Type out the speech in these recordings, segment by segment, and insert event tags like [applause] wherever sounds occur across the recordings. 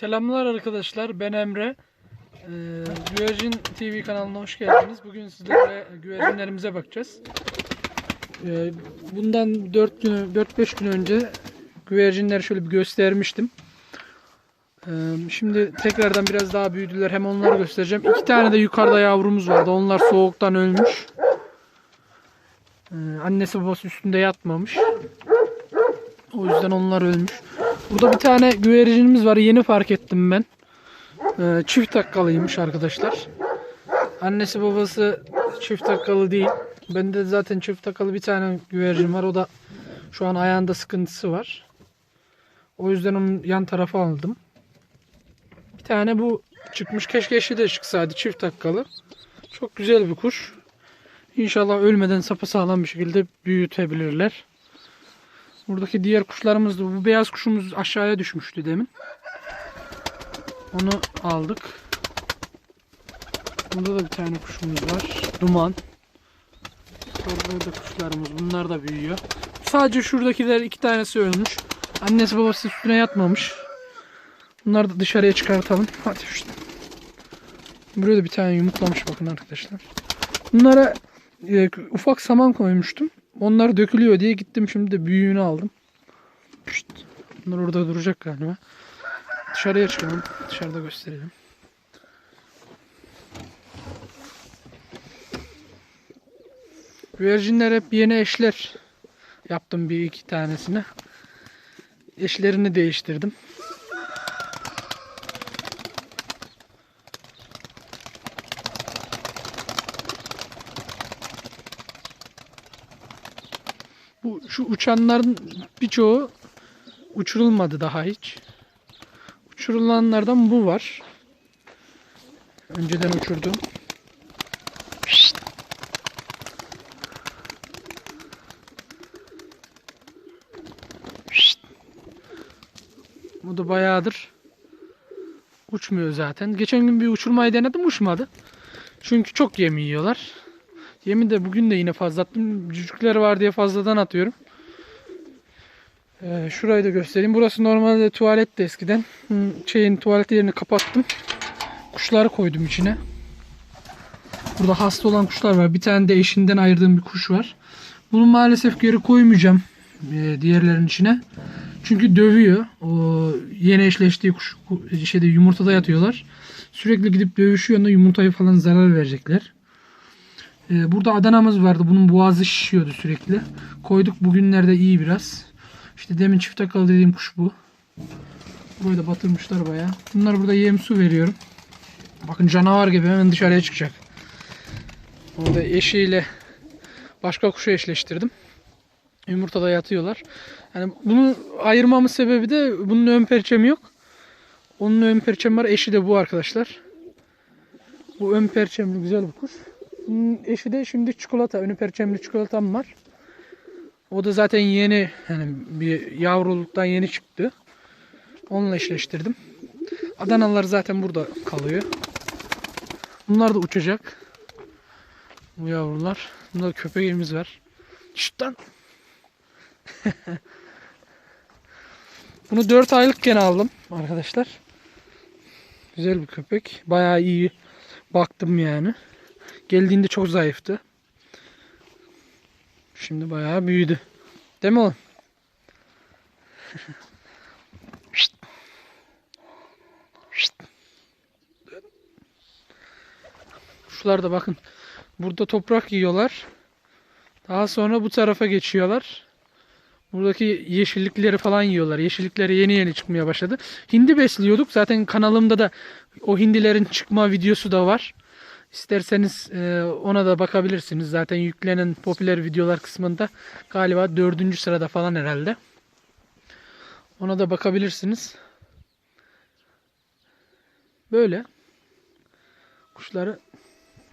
Selamlar arkadaşlar. Ben Emre. Ee, Güvercin TV kanalına hoş geldiniz. Bugün sizlerle güvercinlerimize bakacağız. Ee, bundan 4 gün 4-5 gün önce güvercinleri şöyle bir göstermiştim. Ee, şimdi tekrardan biraz daha büyüdüler. Hem onları göstereceğim. İki tane de yukarıda yavrumuz vardı. Onlar soğuktan ölmüş. Ee, annesi babası üstünde yatmamış. O yüzden onlar ölmüş. Burada bir tane güvercinimiz var. Yeni fark ettim ben. Ee, çift takkalıymış arkadaşlar. Annesi babası çift takkalı değil. Bende zaten çift takkalı bir tane güvercin var. O da şu an ayağında sıkıntısı var. O yüzden onun yan tarafa aldım. Bir tane bu çıkmış. Keşke eşi de çıksaydı çift takkalı. Çok güzel bir kuş. İnşallah ölmeden sapasağlam bir şekilde büyütebilirler. Buradaki diğer kuşlarımız da bu beyaz kuşumuz aşağıya düşmüştü demin. Onu aldık. Burada da bir tane kuşumuz var. Duman. Burada da kuşlarımız. Bunlar da büyüyor. Sadece şuradakiler iki tanesi ölmüş. Annesi babası üstüne yatmamış. Bunları da dışarıya çıkartalım. Hadi işte. Buraya bir tane yumurtlamış bakın arkadaşlar. Bunlara e, ufak saman koymuştum. Onlar dökülüyor diye gittim şimdi de büyüğünü aldım. Pişt. Bunlar orada duracak galiba. Dışarıya çıkalım. Dışarıda gösterelim. Güvercinler hep yeni eşler yaptım bir iki tanesine. Eşlerini değiştirdim. Bu şu uçanların birçoğu uçurulmadı daha hiç. Uçurulanlardan bu var. Önceden uçurdum. Bu da bayağıdır uçmuyor zaten. Geçen gün bir uçurmayı denedim uçmadı. Çünkü çok yem yiyorlar. Yemi de bugün de yine fazla attım. Cücükler var diye fazladan atıyorum. Ee, şurayı da göstereyim. Burası normalde tuvaletti eskiden. Şeyin tuvalet yerini kapattım. Kuşları koydum içine. Burada hasta olan kuşlar var. Bir tane de eşinden ayırdığım bir kuş var. Bunu maalesef geri koymayacağım e, diğerlerin içine. Çünkü dövüyor. O yeni eşleştiği kuş ku- şeyde yumurtada yatıyorlar. Sürekli gidip dövüşüyor. Onda yumurtayı falan zarar verecekler. Ee, burada Adana'mız vardı. Bunun boğazı şişiyordu sürekli. Koyduk bugünlerde iyi biraz. İşte demin çift akalı dediğim kuş bu. Burayı da batırmışlar bayağı. Bunlar burada yem su veriyorum. Bakın canavar gibi hemen dışarıya çıkacak. Orada eşiyle başka kuşu eşleştirdim. Yumurtada yatıyorlar. Yani bunu ayırmamın sebebi de bunun ön perçemi yok. Onun ön perçemi var. Eşi de bu arkadaşlar. Bu ön perçemli güzel bir kuş. Eşi de şimdi çikolata. Önü perçemli çikolatam var. O da zaten yeni yani bir yavruluktan yeni çıktı. Onunla eşleştirdim. Adanalılar zaten burada kalıyor. Bunlar da uçacak. Bu yavrular. Bunda da köpeğimiz var. Şşt lan. [laughs] Bunu 4 aylıkken aldım arkadaşlar. Güzel bir köpek. Bayağı iyi baktım yani. Geldiğinde çok zayıftı. Şimdi bayağı büyüdü. Değil mi oğlum? Şşt. Şşt. Kuşlar da bakın. Burada toprak yiyorlar. Daha sonra bu tarafa geçiyorlar. Buradaki yeşillikleri falan yiyorlar. Yeşillikleri yeni yeni çıkmaya başladı. Hindi besliyorduk. Zaten kanalımda da o hindilerin çıkma videosu da var. İsterseniz e, ona da bakabilirsiniz. Zaten yüklenen popüler videolar kısmında galiba dördüncü sırada falan herhalde. Ona da bakabilirsiniz. Böyle. Kuşları.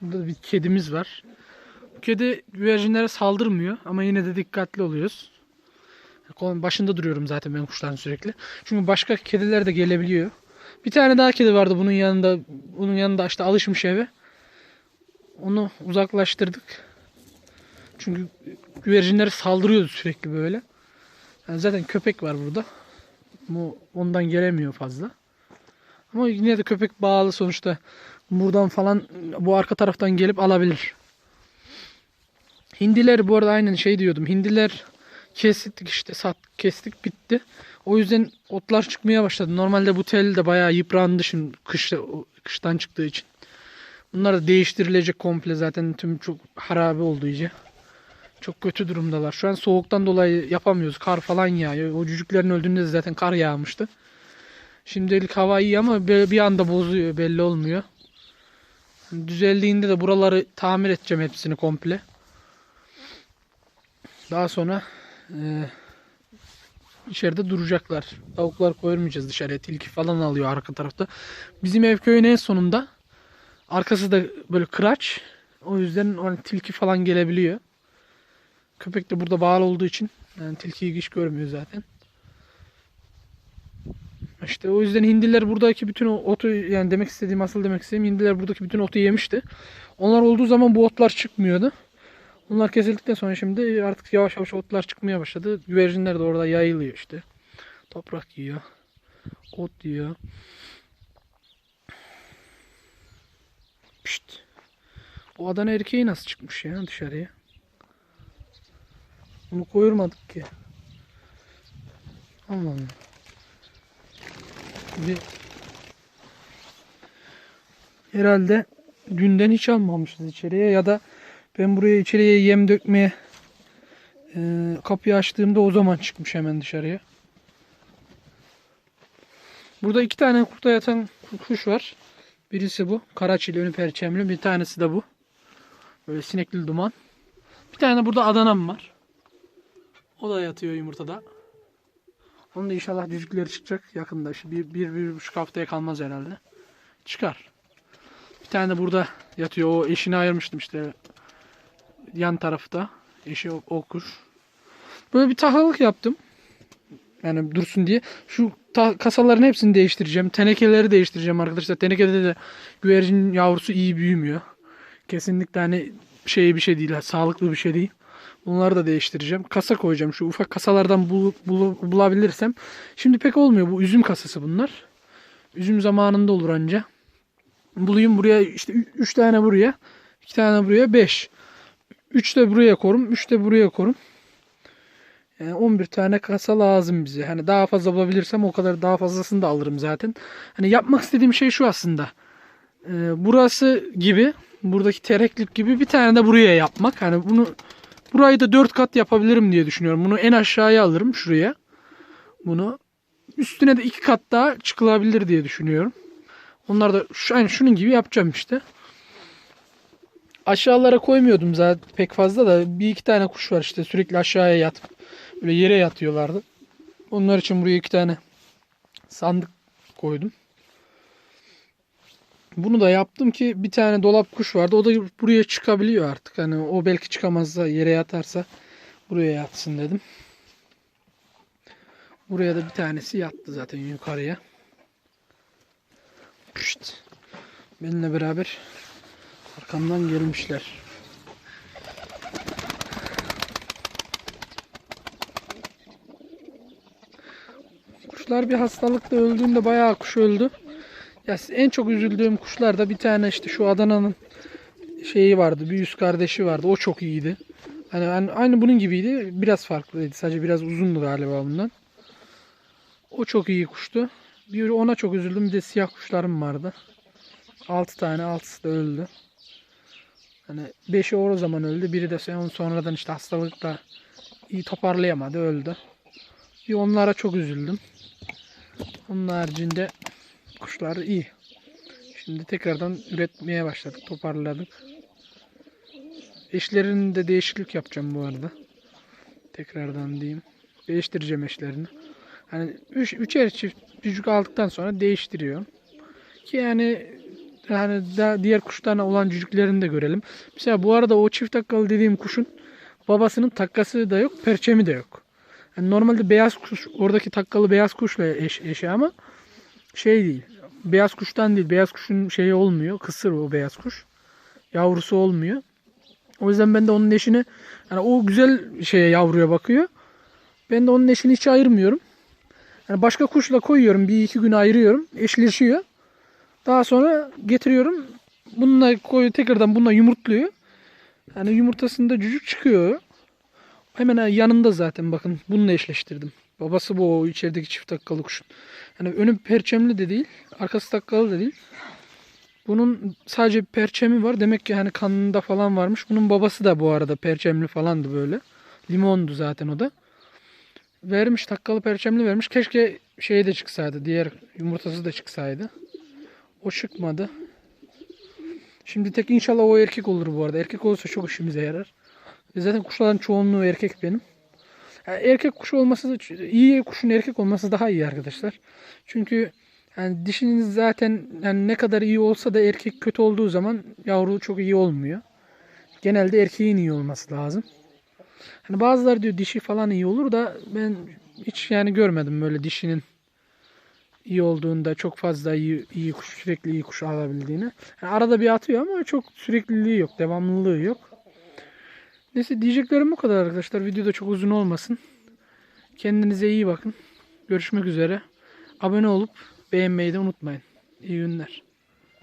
Burada da bir kedimiz var. Bu kedi güvercinlere saldırmıyor ama yine de dikkatli oluyoruz. Başında duruyorum zaten ben kuşların sürekli. Çünkü başka kediler de gelebiliyor. Bir tane daha kedi vardı bunun yanında. Bunun yanında işte alışmış eve. Onu uzaklaştırdık. Çünkü güvercinlere saldırıyordu sürekli böyle. Yani zaten köpek var burada. Bu ondan gelemiyor fazla. Ama yine de köpek bağlı sonuçta. Buradan falan bu arka taraftan gelip alabilir. Hindiler bu arada aynen şey diyordum. Hindiler kestik işte sat kestik bitti. O yüzden otlar çıkmaya başladı. Normalde bu tel de bayağı yıprandı şimdi kış, kıştan çıktığı için. Bunlar da değiştirilecek komple zaten tüm çok harabe oldu iyice. Çok kötü durumdalar. Şu an soğuktan dolayı yapamıyoruz. Kar falan yağıyor. O cücüklerin öldüğünde de zaten kar yağmıştı. Şimdilik hava iyi ama bir anda bozuyor belli olmuyor. Düzeldiğinde de buraları tamir edeceğim hepsini komple. Daha sonra e, içeride duracaklar. Tavuklar koymayacağız dışarıya. Tilki falan alıyor arka tarafta. Bizim ev köyün en sonunda. Arkası da böyle kıraç. O yüzden hani tilki falan gelebiliyor. Köpek de burada bağlı olduğu için yani tilkiyi hiç görmüyor zaten. İşte o yüzden hindiler buradaki bütün otu yani demek istediğim asıl demek istediğim hindiler buradaki bütün otu yemişti. Onlar olduğu zaman bu otlar çıkmıyordu. Onlar kesildikten sonra şimdi artık yavaş yavaş otlar çıkmaya başladı. Güvercinler de orada yayılıyor işte. Toprak yiyor. Ot yiyor. Pişt. O Adana erkeği nasıl çıkmış ya dışarıya? Bunu koyurmadık ki. Allah. Bir herhalde dünden hiç almamışız içeriye ya da ben buraya içeriye yem dökmeye e, kapıyı açtığımda o zaman çıkmış hemen dışarıya. Burada iki tane kurta yatan kuş var. Birisi bu. Karaçili önü perçemli. Bir tanesi de bu. Böyle sinekli duman. Bir tane burada Adana'm var. O da yatıyor yumurtada. Onun da inşallah cücükleri çıkacak yakında. İşte bir, bir, bir buçuk haftaya kalmaz herhalde. Çıkar. Bir tane de burada yatıyor. O eşini ayırmıştım işte. Yan tarafta. Eşi o, o kuş. Böyle bir tahıllık yaptım. Yani dursun diye. Şu ta- kasaların hepsini değiştireceğim. Tenekeleri değiştireceğim arkadaşlar. Tenekede de güvercin yavrusu iyi büyümüyor. Kesinlikle hani şey bir şey değil. Sağlıklı bir şey değil. Bunları da değiştireceğim. Kasa koyacağım. Şu ufak kasalardan bul, bul- bulabilirsem. Şimdi pek olmuyor. Bu üzüm kasası bunlar. Üzüm zamanında olur anca. Bulayım buraya işte 3 tane buraya. 2 tane buraya 5. 3 de buraya korum. 3 de buraya korum. Yani 11 tane kasa lazım bize. Hani daha fazla bulabilirsem o kadar daha fazlasını da alırım zaten. Hani yapmak istediğim şey şu aslında. Ee, burası gibi buradaki tereklik gibi bir tane de buraya yapmak. Hani bunu burayı da 4 kat yapabilirim diye düşünüyorum. Bunu en aşağıya alırım şuraya. Bunu üstüne de 2 kat daha çıkılabilir diye düşünüyorum. Onlar da şu, yani şunun gibi yapacağım işte. Aşağılara koymuyordum zaten pek fazla da bir iki tane kuş var işte sürekli aşağıya yatıp böyle yere yatıyorlardı. Onlar için buraya iki tane sandık koydum. Bunu da yaptım ki bir tane dolap kuş vardı. O da buraya çıkabiliyor artık. Hani o belki çıkamazsa yere yatarsa buraya yatsın dedim. Buraya da bir tanesi yattı zaten yukarıya. Pişt. Benimle beraber arkamdan gelmişler. Kuşlar bir hastalıkla öldüğünde bayağı kuş öldü. Ya en çok üzüldüğüm kuşlar da bir tane işte şu Adana'nın şeyi vardı. Bir üst kardeşi vardı. O çok iyiydi. Hani aynı, aynı bunun gibiydi. Biraz farklıydı. Sadece biraz uzundu galiba bundan. O çok iyi kuştu. Bir ona çok üzüldüm. Bir de siyah kuşlarım vardı. 6 tane. 6'sı da öldü. Hani 5'i o zaman öldü. Biri de son- sonradan işte hastalıkla iyi toparlayamadı. Öldü. Bir onlara çok üzüldüm. Onun haricinde kuşlar iyi. Şimdi tekrardan üretmeye başladık. Toparladık. Eşlerini de değişiklik yapacağım bu arada. Tekrardan diyeyim. Değiştireceğim eşlerini. Hani üç, üçer çift cücük aldıktan sonra değiştiriyorum. Ki yani yani diğer kuşlarına olan cücüklerini de görelim. Mesela bu arada o çift takkalı dediğim kuşun babasının takkası da yok, perçemi de yok. Yani normalde beyaz kuş, oradaki takkalı beyaz kuşla eş, eşi ama şey değil. Beyaz kuştan değil. Beyaz kuşun şeyi olmuyor. Kısır o beyaz kuş. Yavrusu olmuyor. O yüzden ben de onun eşini yani o güzel şeye yavruya bakıyor. Ben de onun eşini hiç ayırmıyorum. Yani başka kuşla koyuyorum. Bir iki gün ayırıyorum. Eşleşiyor. Daha sonra getiriyorum. Bununla koyu tekrardan bununla yumurtluyor. Yani yumurtasında cücük çıkıyor. Hemen yanında zaten bakın bununla eşleştirdim. Babası bu o içerideki çift takkalı kuşun. Yani önü perçemli de değil, arkası takkalı da değil. Bunun sadece perçemi var. Demek ki hani kanında falan varmış. Bunun babası da bu arada perçemli falandı böyle. Limondu zaten o da. Vermiş takkalı perçemli vermiş. Keşke şey de çıksaydı. Diğer yumurtası da çıksaydı. O çıkmadı. Şimdi tek inşallah o erkek olur bu arada. Erkek olursa çok işimize yarar. E Zaten kuşların çoğunluğu erkek benim. Yani erkek kuş olması iyi kuşun erkek olması daha iyi arkadaşlar. Çünkü yani dişiniz zaten yani ne kadar iyi olsa da erkek kötü olduğu zaman yavru çok iyi olmuyor. Genelde erkeğin iyi olması lazım. Hani bazıları diyor dişi falan iyi olur da ben hiç yani görmedim böyle dişinin iyi olduğunda çok fazla iyi, iyi kuş sürekli iyi kuş alabildiğini. Yani arada bir atıyor ama çok sürekliliği yok, devamlılığı yok. Neyse diyeceklerim bu kadar arkadaşlar. Video da çok uzun olmasın. Kendinize iyi bakın. Görüşmek üzere. Abone olup beğenmeyi de unutmayın. İyi günler.